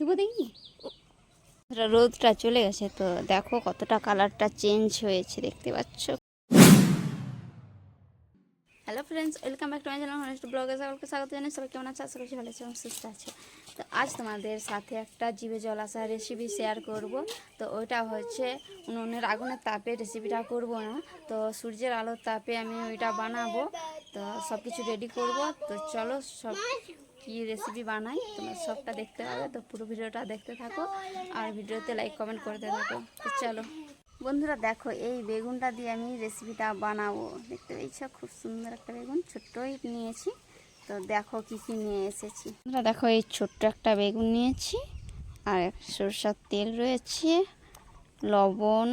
দেবো দেখি। রোদটা চলে গেছে তো দেখো কতটা কালারটা চেঞ্জ হয়েছে দেখতে পাচ্ছ? Hello friends welcome back to my channel honest ব্লগে সকলকে স্বাগত জানাই সবাই কেমন আছে? আশা করছি ভালো আছে এবং সুস্থ আছে। তো আজ তোমাদের সাথে একটা জিভে জল আসা রেসিপি শেয়ার করব। তো ওইটা হচ্ছে উনুনের আগুনের তাপে রেসিপিটা করব না। তো সূর্যের আলোর তাপে আমি ওইটা বানাবো। তো সব কিছু রেডি করব। তো চলো সব কি রেসিপি বানাই, তোমরা সবটা দেখতে পাবে, তো পুরো ভিডিওটা দেখতে থাকো আর ভিডিওতে লাইক কমেন্ট করতে থাকো, তো চলো। বন্ধুরা দেখো, এই বেগুনটা দিয়ে আমি রেসিপিটা বানাবো। দেখতে পেয়েছ? খুব সুন্দর একটা বেগুন, ছোট্টই নিয়েছি। তো দেখো কি কি নিয়ে এসেছি। বন্ধুরা দেখো, এই ছোট্ট একটা বেগুন নিয়েছি, আর সরষার তেল রয়েছে, লবণ,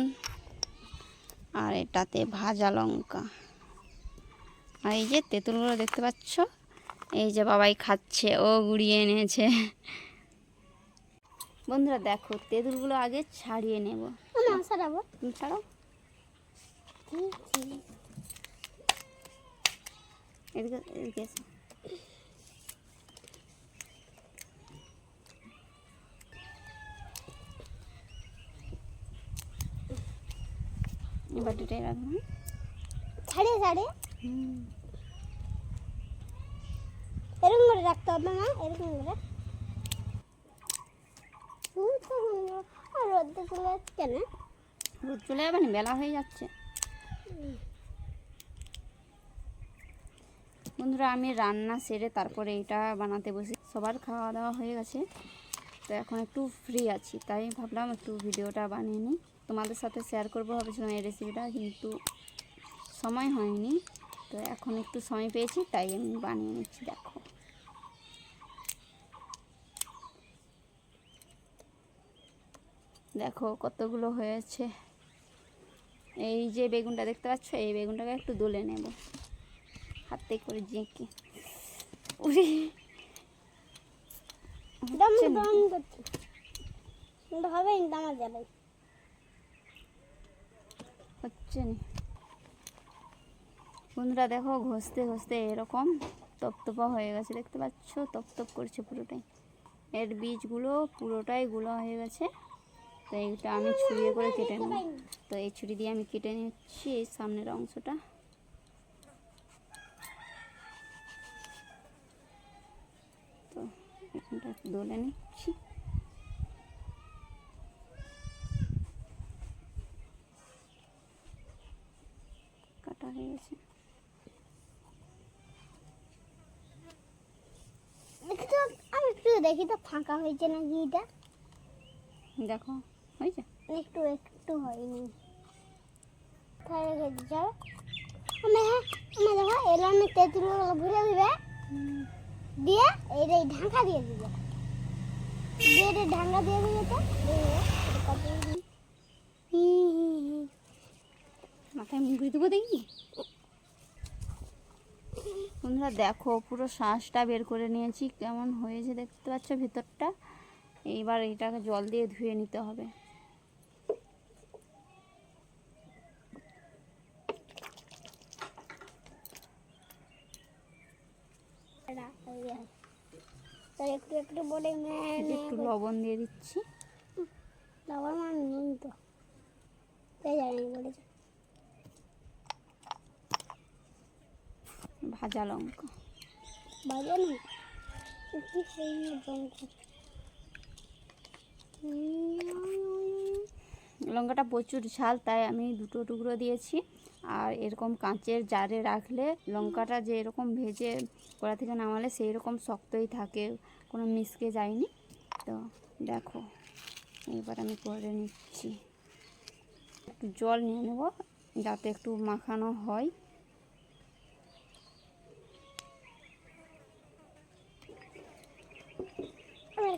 আর এটাতে ভাজা লঙ্কা। আর এই যে তেঁতুলগুলো দেখতে পাচ্ছ? এই যে বাবাই খাচ্ছে ও গুড়িয়ে এনেছে। বন্ধুরা দেখো তেঁতুলগুলো আগে ছাড়িয়ে নেব। ছাড়াবো। এদিকে এদিকে এসো। এই রাখব? ছাড়িয়ে ছাড়িয়ে হুম এরকম করে রাখতে হবে না এরকম করে রোদ্দে চলে যাচ্ছে না রোদ চলে যাবে না বেলা হয়ে যাচ্ছে বন্ধুরা, আমি রান্না সেরে তারপরে এটা বানাতে বসি। সবার খাওয়া দাওয়া হয়ে গেছে। তো এখন একটু ফ্রি আছি, তাই ভাবলাম একটু ভিডিওটা বানিয়ে নিই। তোমাদের সাথে শেয়ার করব, ভাবছিলাম এই রেসিপিটা কিন্তু সময় হয়নি। তো এখন একটু সময় পেয়েছি, তাই আমি বানিয়ে নিচ্ছি, দেখো। দেখো কতগুলো হয়েছে। এই যে বেগুনটা দেখতে পাচ্ছ এই বেগুনটাকে একটু দোলে নেব। হাতে করে জেঁকে। উড়ে। দম যাবে হচ্ছে না। বন্ধুরা দেখো ঘষতে ঘষতে এরকম তপতপা হয়ে গেছে দেখতে পাচ্ছ? তপতপ করছে পুরোটাই। এর বীজগুলো পুরোটাই গুলো হয়ে গেছে। তো এইটা আমি ছুরিয়ে করে কেটে নেব। তো এই ছুরি দিয়ে আমি কেটে নিচ্ছি এই সামনের অংশটা। তো এখানটা দোলে নিচ্ছি। কাটা হয়ে গেছে। দেখি তো ফাঁকা হয়েছে নাকি এটা? দেখো। হয়েছে? একটু একটু হয়নি। তাহলে রেখে যাও আমি হ্যাঁ আমি দেখো এলানে তেঁতুলগুলো ভরে দিবে দিয়ে এইটা এই ঢাকা দিয়ে দিবে। দিয়ে এটা ঢাকা দিয়ে দিবে তো। মাথায় মুড়ি দেবো দেখি? বন্ধুরা দেখো পুরো শ্বাসটা বের করে নিয়েছি। কেমন হয়েছে দেখতে পাচ্ছ ভেতরটা? এইবার এটাকে জল দিয়ে ধুয়ে নিতে হবে এটা, এই যে। তো একটু একটু বলে একটু করে- লবণ দিয়ে দিচ্ছি। লবণ আর নুন তো। এই জানি বলেছে ভাজা লঙ্কা। বাজে না কি সেই জঙ্ক লঙ্কাটা প্রচুর ঝাল, তাই আমি দুটো টুকরো দিয়েছি। আর এরকম কাঁচের জারে রাখলে লঙ্কাটা যে এরকম ভেজে কড়া থেকে নামালে সেই রকম শক্তই থাকে, কোনো মিসকে যায়নি। তো দেখো এবার আমি করে নিচ্ছি। একটু জল নিয়ে নেব যাতে একটু মাখানো হয়।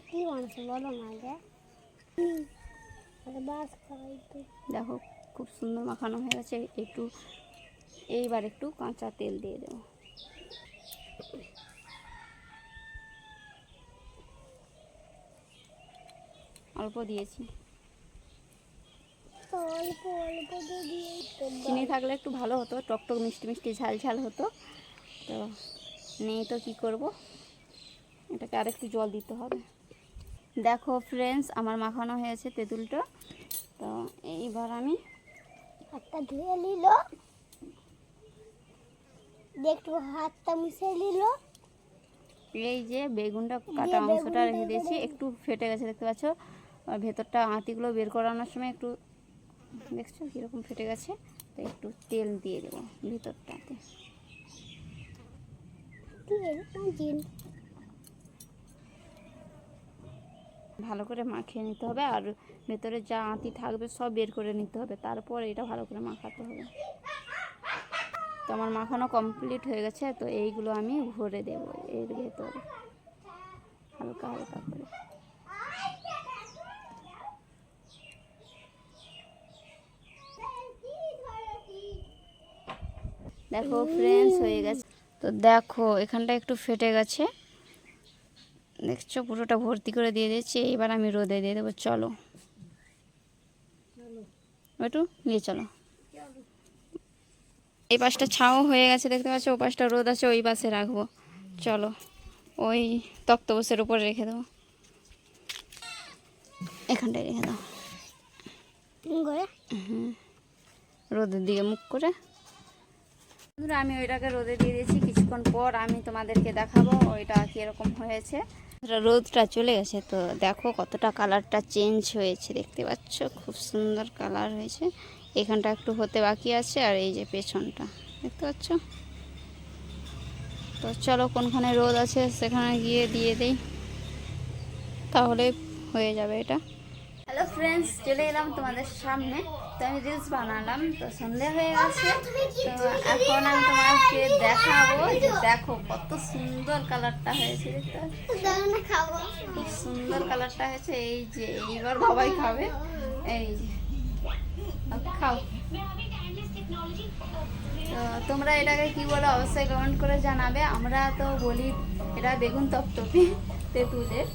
কি মাংস বলো তো দেখো, খুব সুন্দর মাখানো হয়ে গেছে। একটু, এইবার একটু কাঁচা তেল দিয়ে দেবো। অল্প দিয়েছি। চিনি থাকলে একটু ভালো হতো, টকটক মিষ্টি মিষ্টি ঝাল ঝাল হতো। তো, নেই তো কী করব? এটাকে আরেকটু জল দিতে হবে। দেখো ফ্রেন্ডস আমার মাখানো হয়েছে তেঁতুলটা। তো এইবার আমি হাতটা ধুয়ে নিল। একটু হাতটা মুছে নিল। এই যে বেগুনটা কাটা অংশটা রেখে দিয়েছি একটু ফেটে গেছে দেখতে পাচ্ছ। আর ভেতরটা আঁতিগুলো বের করানোর সময় একটু দেখছ কীরকম ফেটে গেছে? তো একটু তেল দিয়ে দেবো ভেতরটাতে আছে জিন ভালো করে মাখিয়ে নিতে হবে আর ভেতরে যা আঁতি থাকবে সব বের করে নিতে হবে। তারপর এটা ভালো করে মাখাতে হবে। তো আমার মাখানো কমপ্লিট হয়ে গেছে, তো এইগুলো আমি ভরে দেব এর ভেতরে। হালকা হালকা করে। দেখো ফ্রেন্ডস হয়ে গেছে। তো দেখো, এখানটা একটু ফেটে গেছে। দেখছ পুরোটা ভর্তি করে দিয়ে দিয়েছি। এবার আমি রোদে দিয়ে দেবো চলো। একটু নিয়ে চলো। এই পাশটা ছাও হয়ে গেছে দেখতে পাচ্ছ? ও পাশটা রোদ আছে ওই পাশে রাখব। চলো ওই তক্তবসের উপরে রেখে দেবো। এখানটায় রেখে দাও। করে রোদের দিকে মুখ করে। আমি ওইটাকে রোদে দিয়ে দিয়েছি। কিছুক্ষণ পর আমি তোমাদেরকে দেখাবো ওইটা কীরকম হয়েছে। রোদটা চলে গেছে, তো দেখো কতটা কালারটা চেঞ্জ হয়েছে, দেখতে পাচ্ছ? খুব সুন্দর কালার হয়েছে। এখানটা একটু হতে বাকি আছে, আর এই যে পেছনটা, দেখতে পাচ্ছ? তো চলো কোনখানে রোদ আছে সেখানে গিয়ে দিয়ে দেই। তাহলে হয়ে যাবে এটা। হ্যালো ফ্রেন্ডস চলে এলাম তোমাদের সামনে। তো আমি রিলস বানালাম তো সন্ধে হয়ে গেছে। তো এখন আমি তোমাকে দেখাবো যে দেখো কত সুন্দর কালারটা হয়েছে খাব সুন্দর কালারটা হয়েছে এই যে এইবার বাবাই খাবে। এই যে খাও। তো তোমরা এটাকে কি বলো অবশ্যই কমেন্ট করে জানাবে। আমরা তো বলি এটা বেগুন তপতপি তেঁতুলের।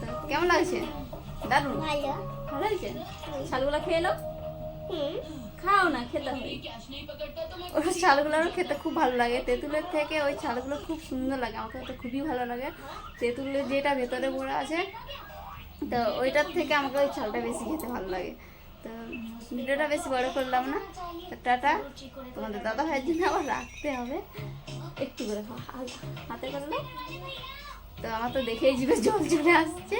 তো কেমন লাগছে? দারুণ। ভালো। হয়েছে ছালগুলো খেয়ে এলো খাও না খেতে হবে। ওই ছালগুলোরও খেতে খুব ভালো লাগে। তেঁতুলের থেকে ওই ছালগুলো খুব সুন্দর লাগে। আমাকে তো খুবই ভালো লাগে। তেঁতুলের যেটা ভেতরে পড়ে আছে তো ওইটার থেকে আমাকে ওই ছালটা বেশি খেতে ভালো লাগে। তো ভিডিওটা বেশি বড় করলাম না। তো টাটা। তোমাদের দাদা ভাইয়ের জন্য আবার রাখতে হবে। একটু করে হাতে করলে তো আমার তো দেখেই জিভে জল চলে আসছে।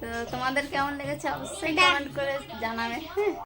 তো তোমাদের কেমন লেগেছে অবশ্যই কমেন্ট করে জানাবে। হ্যাঁ।